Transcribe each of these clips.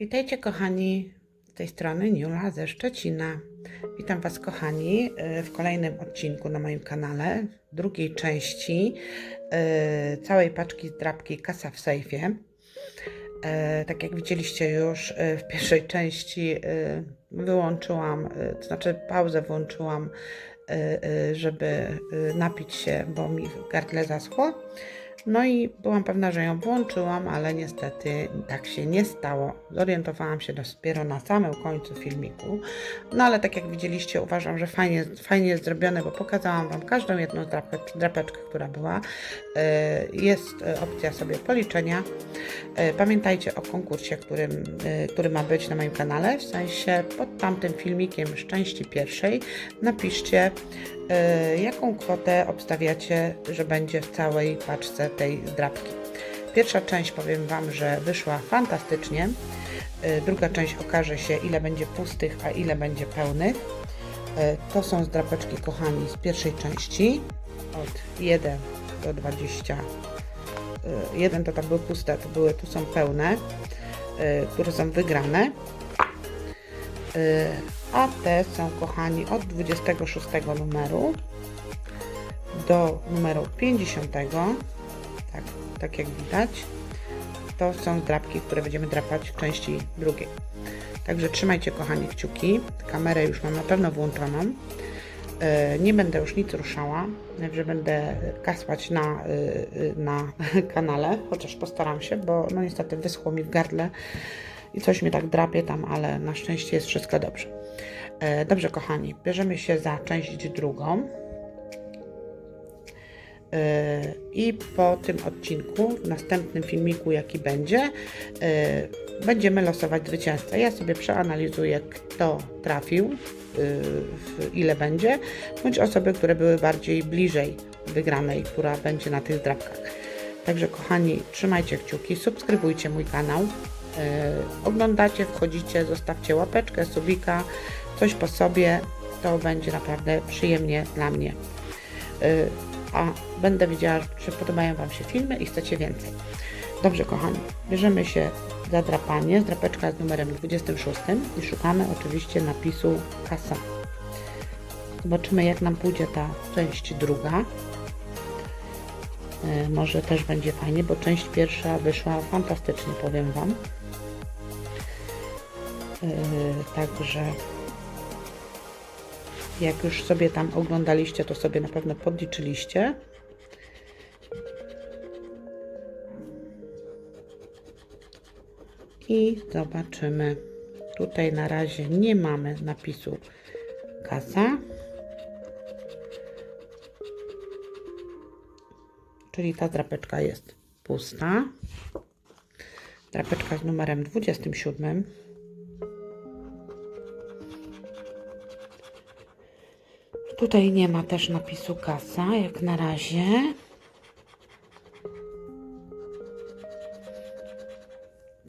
Witajcie kochani, z tej strony Niula ze Szczecina. Witam Was kochani y, w kolejnym odcinku na moim kanale, drugiej części y, całej paczki zdrabki Kasa w sejfie. Y, Tak jak widzieliście już w pierwszej części wyłączyłam, to znaczy pauzę włączyłam, żeby napić się, bo mi gardle zaschło. No i byłam pewna, że ją włączyłam, ale niestety tak się nie stało. Zorientowałam się dopiero na samym końcu filmiku. No ale tak jak widzieliście, uważam, że fajnie, fajnie jest zrobione, bo pokazałam Wam każdą jedną drapeczkę, która była. E, Jest e, opcja sobie policzenia. E, Pamiętajcie o konkursie, którym, e, który ma być na moim kanale, w sensie pod tamtym filmikiem z części pierwszej napiszcie jaką kwotę obstawiacie, że będzie w całej paczce tej zdrabki. Pierwsza część powiem Wam, że wyszła fantastycznie. E, Druga część okaże się, ile będzie pustych, a ile będzie pełnych. E, To są zdrapeczki, kochani, z pierwszej części od 1 do 20. E, Jeden to tak były puste, to były, tu są pełne, e, które są wygrane. A te są, kochani, od 26 numeru do numeru 50. Tak, tak jak widać. To są drapki, które będziemy drapać w części drugiej. Także trzymajcie, kochani, kciuki. Kamerę już mam na pewno włączoną. E, Nie będę już nic ruszała, że będę kasłać na, e, e, na kanale, chociaż postaram się, bo no niestety wyschło mi w gardle i coś mnie tak drapie tam, ale na szczęście jest wszystko dobrze. E, Dobrze, kochani, bierzemy się za część drugą. E, I po tym odcinku, w następnym filmiku, jaki będzie, e, będziemy losować zwycięzcę. Ja sobie przeanalizuję, kto trafił, ile będzie, bądź osoby, które były bardziej bliżej wygranej, która będzie na tych drapkach. Także, kochani, trzymajcie kciuki, subskrybujcie mój kanał. E, Oglądacie, wchodzicie, zostawcie łapeczkę, subika, coś po sobie. To będzie naprawdę przyjemnie dla mnie y, a będę wiedziała, czy podobają Wam się filmy i chcecie więcej. Dobrze, kochani, bierzemy się za drapanie. Drapeczka z numerem 26 i szukamy oczywiście napisu kasa. Zobaczymy, jak nam pójdzie ta część druga. Y, Może też będzie fajnie, bo część pierwsza wyszła fantastycznie, powiem Wam. Y, Także jak już sobie tam oglądaliście, to sobie na pewno podliczyliście. I zobaczymy. Tutaj na razie nie mamy napisu kasa. Czyli ta drapeczka jest pusta. Drapeczka z numerem 27. Tutaj nie ma też napisu kasa, jak na razie.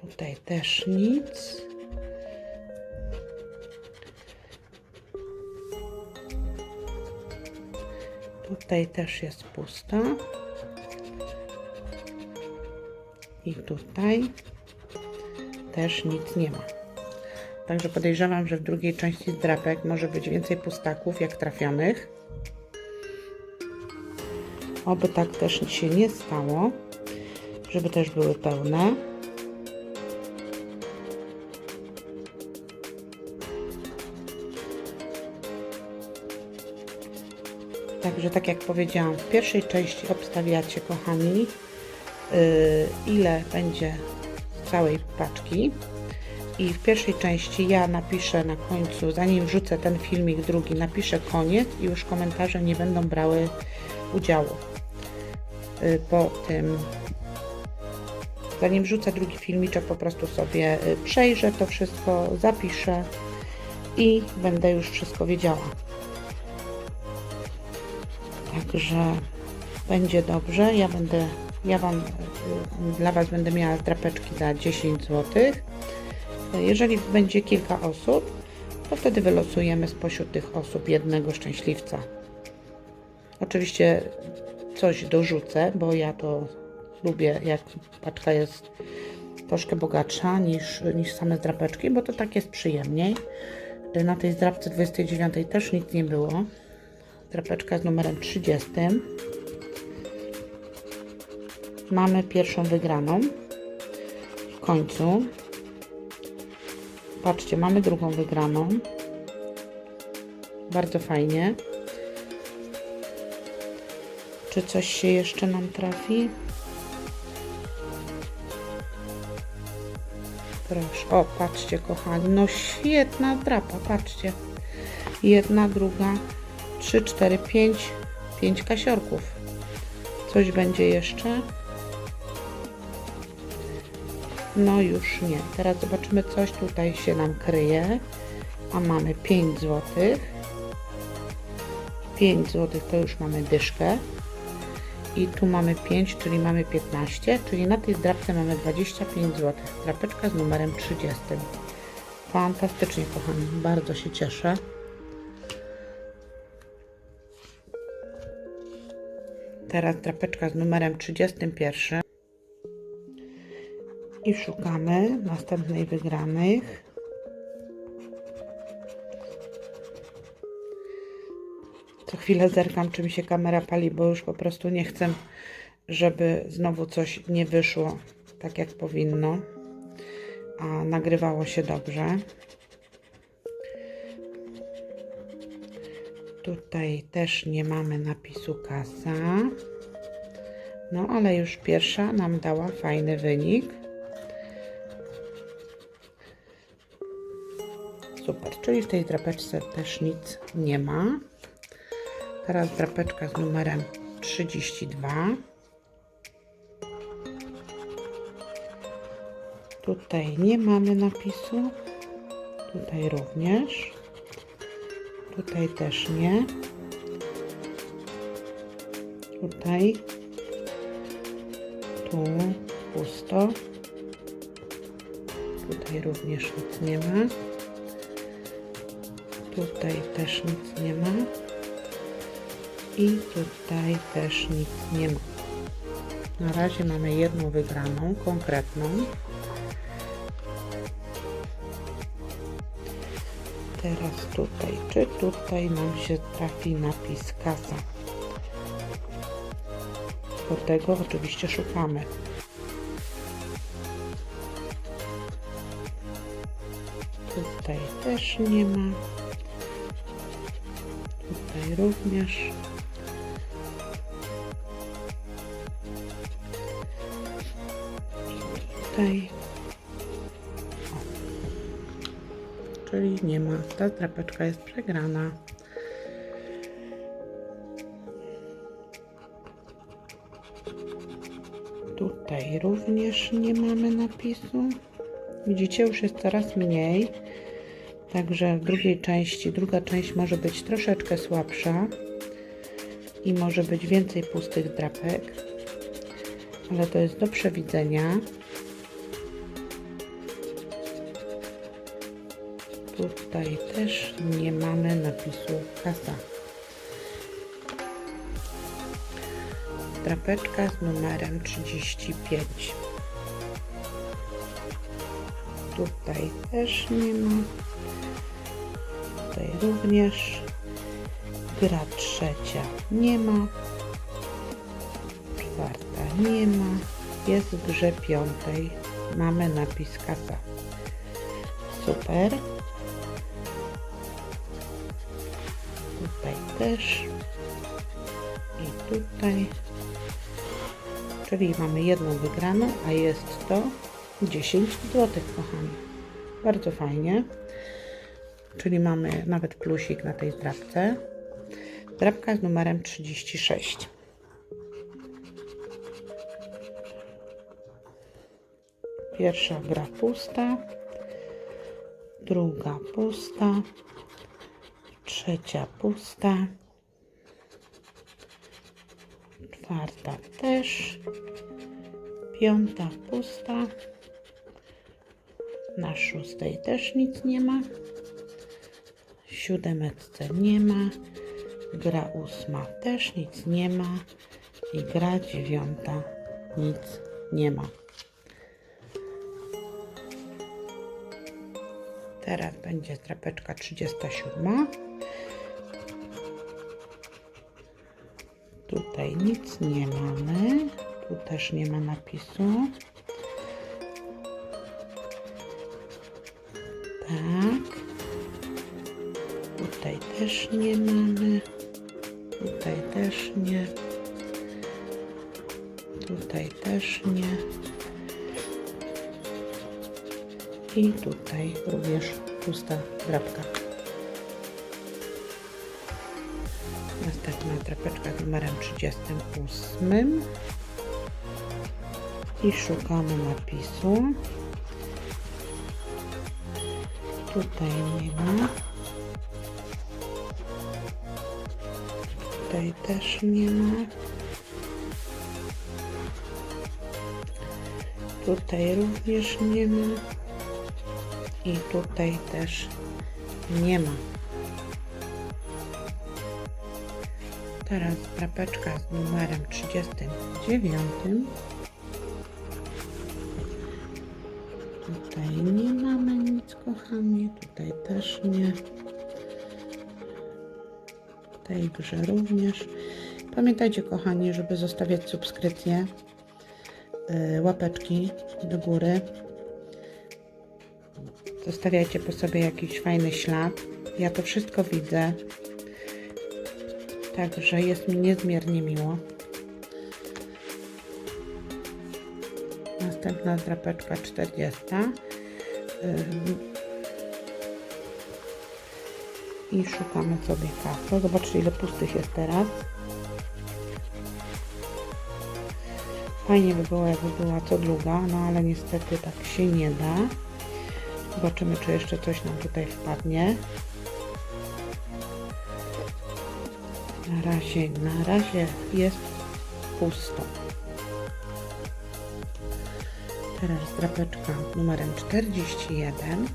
Tutaj też nic. Tutaj też jest pusta. I tutaj też nic nie ma. Także podejrzewam, że w drugiej części drapek może być więcej pustaków jak trafionych. Oby tak też się nie stało, żeby też były pełne. Także tak jak powiedziałam, w pierwszej części obstawiacie, kochani, yy, ile będzie całej paczki. I w pierwszej części ja napiszę na końcu, zanim wrzucę ten filmik drugi, napiszę koniec i już komentarze nie będą brały udziału. Y, Po tym, zanim wrzucę drugi filmiczek, po prostu sobie y, przejrzę to wszystko, zapiszę i będę już wszystko wiedziała. Także będzie dobrze. Ja będę, ja Wam, y, dla Was będę miała drapeczki za 10 złotych. Jeżeli będzie kilka osób, to wtedy wylosujemy spośród tych osób jednego szczęśliwca. Oczywiście coś dorzucę, bo ja to lubię, jak paczka jest troszkę bogatsza niż, niż same drapeczki, bo to tak jest przyjemniej. Y, Na tej zdrapce 29 też nic nie było. Drapeczka z numerem 30. Mamy pierwszą wygraną. W końcu. Patrzcie, mamy drugą wygraną. Bardzo fajnie. Czy coś się jeszcze nam trafi? Proszę. O, patrzcie, kochani. No świetna drapa, patrzcie. Jedna, druga, trzy, cztery, pięć. Pięć kasiorków. Coś będzie jeszcze? No już nie. Teraz zobaczymy, coś tutaj się nam kryje. A mamy 5 zł. 5 zł to już mamy dyszkę. I tu mamy 5, czyli mamy 15, czyli na tej zdrapce mamy 25 zł. Drapeczka z numerem 30. Fantastycznie, kochani. Bardzo się cieszę. Teraz drapeczka z numerem 31. I szukamy następnej wygranych. Co chwilę zerkam, czy mi się kamera pali, bo już po prostu nie chcę, żeby znowu coś nie wyszło tak jak powinno, a nagrywało się dobrze. Tutaj też nie mamy napisu kasa. No, ale już pierwsza nam dała fajny wynik. Super, czyli w tej drapeczce też nic nie ma. Teraz drapeczka z numerem 32. Tutaj nie mamy napisu. Tutaj również. Tutaj też nie. Tutaj. Tu pusto. Tutaj również nic nie ma. Tutaj też nic nie ma. I tutaj też nic nie ma. Na razie mamy jedną wygraną, konkretną. Teraz tutaj, czy tutaj nam się trafi napis kasa? Do tego oczywiście szukamy. Tutaj też nie ma. Również. Tutaj. Czyli nie ma. Ta drapeczka jest przegrana. Tutaj również nie mamy napisu. Widzicie, już jest coraz mniej. Także w drugiej części, druga część może być troszeczkę słabsza i może być więcej pustych drapek, ale to jest do przewidzenia. Tutaj też nie mamy napisu kasa. Drapeczka z numerem 35. Tutaj też nie ma. Tutaj również. Gra trzecia nie ma. Czwarta nie ma. Jest w grze piątej. Mamy napis kasa. Super. Tutaj też. I tutaj. Czyli mamy jedną wygraną, a jest to 10 zł, kochani. Bardzo fajnie. Czyli mamy nawet plusik na tej zdrabce. Drabka z numerem 36. Pierwsza gra pusta, druga pusta, trzecia pusta, czwarta też, piąta pusta, na szóstej też nic nie ma, siódemeczce nie ma, gra ósma też nic nie ma i gra dziewiąta nic nie ma. Teraz będzie drapeczka 37. Tutaj nic nie mamy. Tu też nie ma napisu. Tak. Tutaj też nie mamy. Tutaj też nie. Tutaj też nie. I tutaj również pusta drapka. Następna drapeczka numerem 38. I szukamy napisu. Tutaj nie ma. Tutaj też nie ma. Tutaj również nie ma. I tutaj też nie ma. Teraz drapeczka z numerem 39. Tutaj nie mamy nic, kochani. Tutaj też nie. Tej również. Pamiętajcie, kochani, żeby zostawiać subskrypcję, yy, łapeczki do góry. Zostawiajcie po sobie jakiś fajny ślad. Ja to wszystko widzę. Także jest mi niezmiernie miło. Następna drapeczka 40. I szukamy sobie kasy. Zobaczcie ile pustych jest teraz. Fajnie by było jakby była co druga, no ale niestety tak się nie da. Zobaczymy czy jeszcze coś nam tutaj wpadnie. Na razie, na razie jest pusto. Teraz drapeczka numerem 41.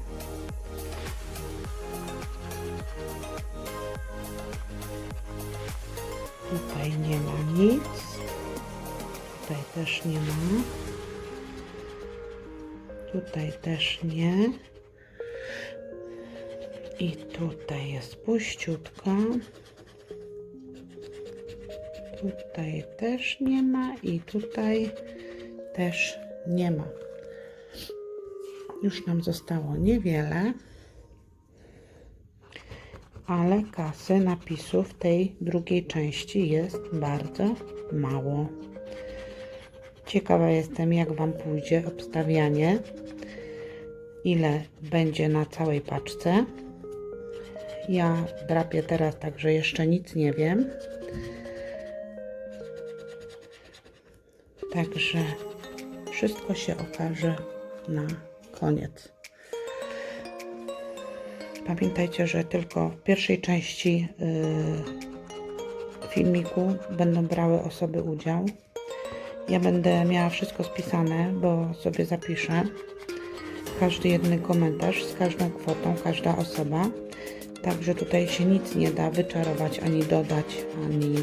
też nie ma. Tutaj też nie. I tutaj jest puściutko. Tutaj też nie ma i tutaj też nie ma. Już nam zostało niewiele, ale kasy napisów tej drugiej części jest bardzo mało. Ciekawa jestem, jak Wam pójdzie obstawianie, ile będzie na całej paczce. Ja drapię teraz, także jeszcze nic nie wiem. Także wszystko się okaże na koniec. Pamiętajcie, że tylko w pierwszej części yy, filmiku będą brały osoby udział. Ja będę miała wszystko spisane, bo sobie zapiszę każdy jeden komentarz z każdą kwotą, każda osoba. Także tutaj się nic nie da wyczarować, ani dodać, ani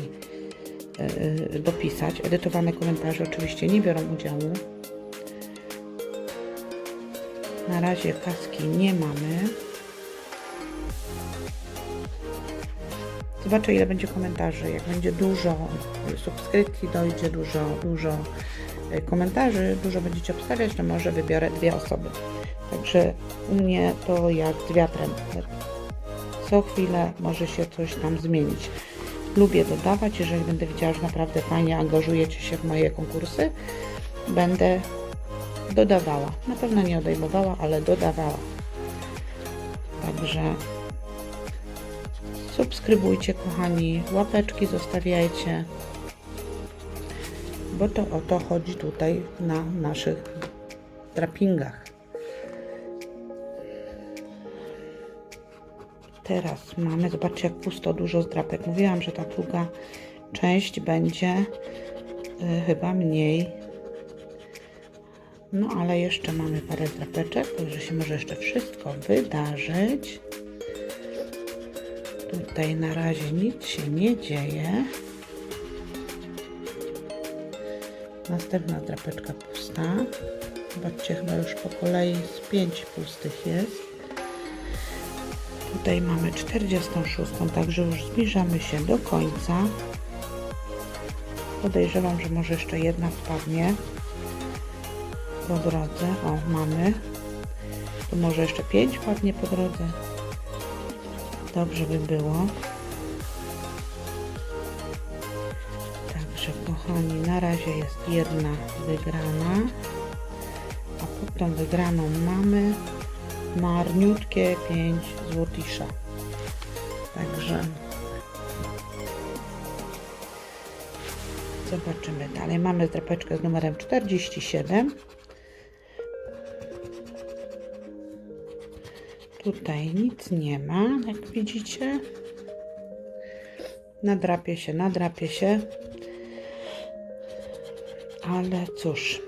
yy, dopisać. Edytowane komentarze oczywiście nie biorą udziału. Na razie kaski nie mamy. Zobaczę ile będzie komentarzy. Jak będzie dużo subskrypcji, dojdzie dużo, dużo y, komentarzy, dużo będziecie obstawiać, to może wybiorę dwie osoby. Także u mnie to jak z wiatrem. Co chwilę może się coś tam zmienić. Lubię dodawać, jeżeli będę widziała, że naprawdę fajnie angażujecie się w moje konkursy, będę dodawała. Na pewno nie odejmowała, ale dodawała. Także subskrybujcie, kochani, łapeczki zostawiajcie, bo to o to chodzi tutaj na naszych drapingach. Teraz mamy, zobaczcie jak pusto, dużo zdrapek. Mówiłam, że ta druga część będzie y, chyba mniej. No ale jeszcze mamy parę drapeczek, także się może jeszcze wszystko wydarzyć. Tutaj na razie nic się nie dzieje. Następna drapeczka pusta. Zobaczcie, chyba już po kolei z pięć pustych jest. Tutaj mamy 46, także już zbliżamy się do końca. Podejrzewam, że może jeszcze jedna wpadnie po drodze. O, mamy. Tu może jeszcze 5 wpadnie po drodze. Dobrze by było. Także kochani, na razie jest jedna wygrana. A pod tą wygraną mamy marniutkie 5 złotisza. Także zobaczymy dalej. Mamy drapeczkę z numerem 47. Tutaj nic nie ma, jak widzicie. Nadrapie się, nadrapie się. Ale cóż,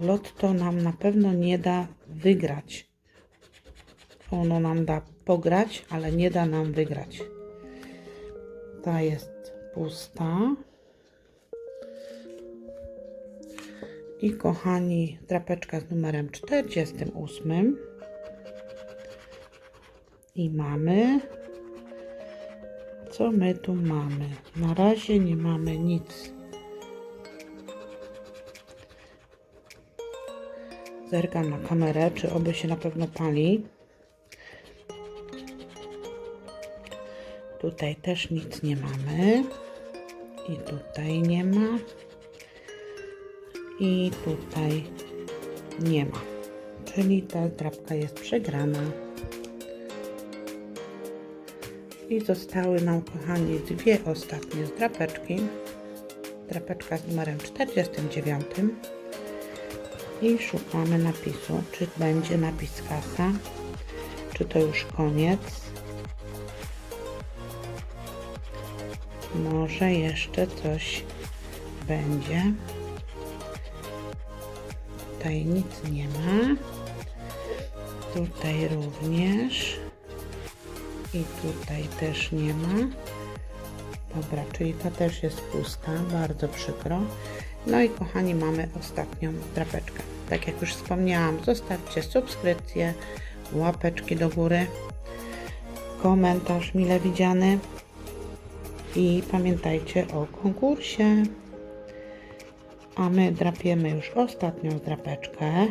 lotto nam na pewno nie da wygrać. Ono nam da pograć, ale nie da nam wygrać. Ta jest pusta. I kochani, drapeczka z numerem 48. I mamy. Co my tu mamy? Na razie nie mamy nic. Zerkam na kamerę, czy oby się na pewno pali. Tutaj też nic nie mamy. I tutaj nie ma. I tutaj nie ma. Czyli ta drapka jest przegrana. I zostały nam, kochani, dwie ostatnie drapeczki. Drapeczka z numerem 49. I szukamy napisu, czy będzie napis kasa, czy to już koniec. Może jeszcze coś będzie. Tutaj nic nie ma. Tutaj również. I tutaj też nie ma. Dobra, czyli ta też jest pusta, bardzo przykro. No i kochani, mamy ostatnią drapeczkę. Tak jak już wspomniałam, zostawcie subskrypcję, łapeczki do góry, komentarz mile widziany i pamiętajcie o konkursie. A my drapiemy już ostatnią drapeczkę.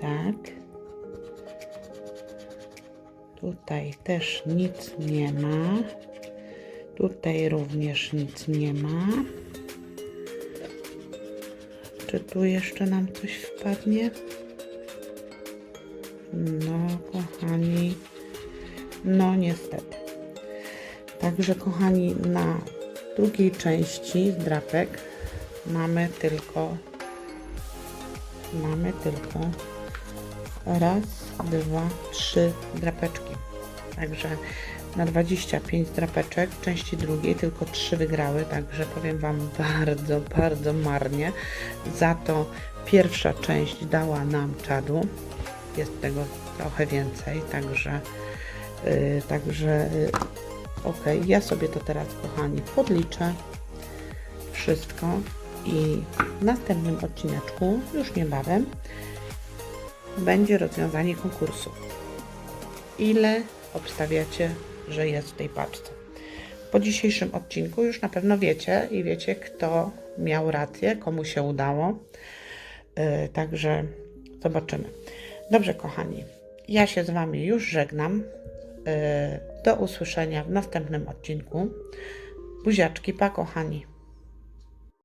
Tak. Tutaj też nic nie ma. Tutaj również nic nie ma. Czy tu jeszcze nam coś wpadnie? No, kochani, no niestety. Także, kochani, na drugiej części drapek mamy tylko mamy tylko raz, dwa, trzy drapeczki. Także na 25 drapeczek części drugiej tylko 3 wygrały, także powiem Wam bardzo, bardzo marnie. Za to pierwsza część dała nam czadu. Jest tego trochę więcej, także yy, także yy, ok, ja sobie to teraz kochani podliczę wszystko i w następnym odcineczku, już niebawem, będzie rozwiązanie konkursu. Ile obstawiacie, że jest w tej paczce? Po dzisiejszym odcinku już na pewno wiecie i wiecie, kto miał rację, komu się udało. Yy, także zobaczymy. Dobrze, kochani, ja się z Wami już żegnam. Yy, do usłyszenia w następnym odcinku. Buziaczki, pa, kochani.